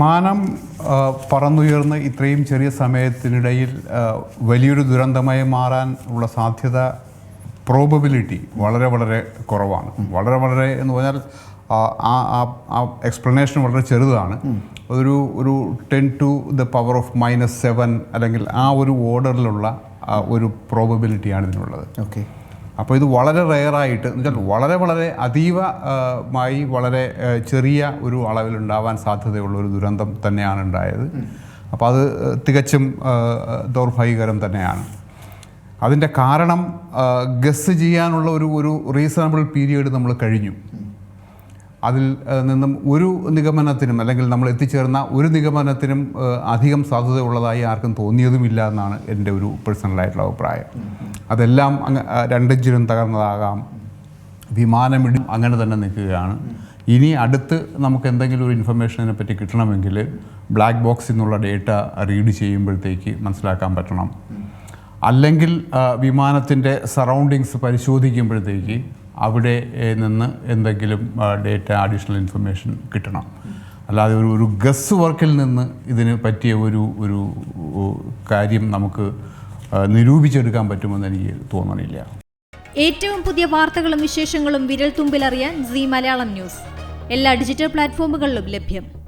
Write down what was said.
വിമാനം ആ, പറന്നുയർന്ന് ഇത്രയും ചെറിയ സമയത്തിനിടയിൽ വലിയൊരു ദുരന്തമായി മാറാൻ ഉള്ള സാധ്യത പ്രോബബിലിറ്റി വളരെ വളരെ കുറവാണ്. വളരെ വളരെ എന്ന് പറഞ്ഞാൽ ആ ആ- എക്സ്പ്ലനേഷൻ വളരെ ചെറുതാണ്. ഒരു ഒരു ten to the power of minus seven അല്ലെങ്കിൽ ആ ഒരു ഓർഡറിലുള്ള ഒരു പ്രോബബിലിറ്റിയാണ് ഇതിനുള്ളത്. ഓക്കെ അപ്പോൾ ഇത് വളരെ റെയറായിട്ട് എന്ന് വെച്ചാൽ വളരെ വളരെ അതീവമായി വളരെ ചെറിയ ഒരു അളവിലുണ്ടാവാൻ സാധ്യതയുള്ള ഒരു ദുരന്തം തന്നെയാണ് ഉണ്ടായത്. അപ്പോൾ അത് തികച്ചും ദൗർഭാഗ്യകരം തന്നെയാണ്. അതിന്റെ കാരണം ഗസ് ചെയ്യാനുള്ള ഒരു ഒരു റീസണബിൾ പീരിയഡ് നമ്മൾ കഴിഞ്ഞു. അതിൽ നിന്നും ഒരു നിഗമനത്തിനും അല്ലെങ്കിൽ നമ്മൾ എത്തിച്ചേർന്ന ഒരു നിഗമനത്തിനും അധികം സാധ്യതയുള്ളതായി ആർക്കും തോന്നിയതുമില്ല എന്നാണ് എന്റെ ഒരു പേഴ്സണലായിട്ടുള്ള അഭിപ്രായം. അതെല്ലാം അങ്ങ് ആ, രണ്ടിഞ്ചിനും തകർന്നതാകാം. വിമാനമിടി അങ്ങനെ തന്നെ നിൽക്കുകയാണ്. ഇനി അടുത്ത് നമുക്ക് എന്തെങ്കിലും ഒരു ഇൻഫർമേഷനെ പറ്റി കിട്ടണമെങ്കിൽ ബ്ലാക്ക് ബോക്സിൽ നിന്നുള്ള ഡേറ്റ റീഡ് ചെയ്യുമ്പോഴത്തേക്ക് മനസ്സിലാക്കാൻ പറ്റണം. അല്ലെങ്കിൽ വിമാനത്തിന്റെ സറൗണ്ടിങ്സ് പരിശോധിക്കുമ്പോഴത്തേക്ക് അവിടെ നിന്ന് എന്തെങ്കിലും ഡേറ്റ അഡീഷണൽ ഇൻഫർമേഷൻ കിട്ടണം. അല്ലാതെ ഒരു ഒരു ഗസ് വർക്കിൽ നിന്ന് ഇതിന് പറ്റിയ ഒരു ഒരു കാര്യം നമുക്ക് നിരൂപിച്ചെടുക്കാൻ പറ്റുമെന്ന് എനിക്ക് തോന്നണില്ല. ഏറ്റവും പുതിയ വാർത്തകളും വിശേഷങ്ങളും വിരൽ തുമ്പിലറിയാൻ സി മലയാളം ന്യൂസ്. എല്ലാ ഡിജിറ്റൽ പ്ലാറ്റ്ഫോമുകളിലും ലഭ്യം.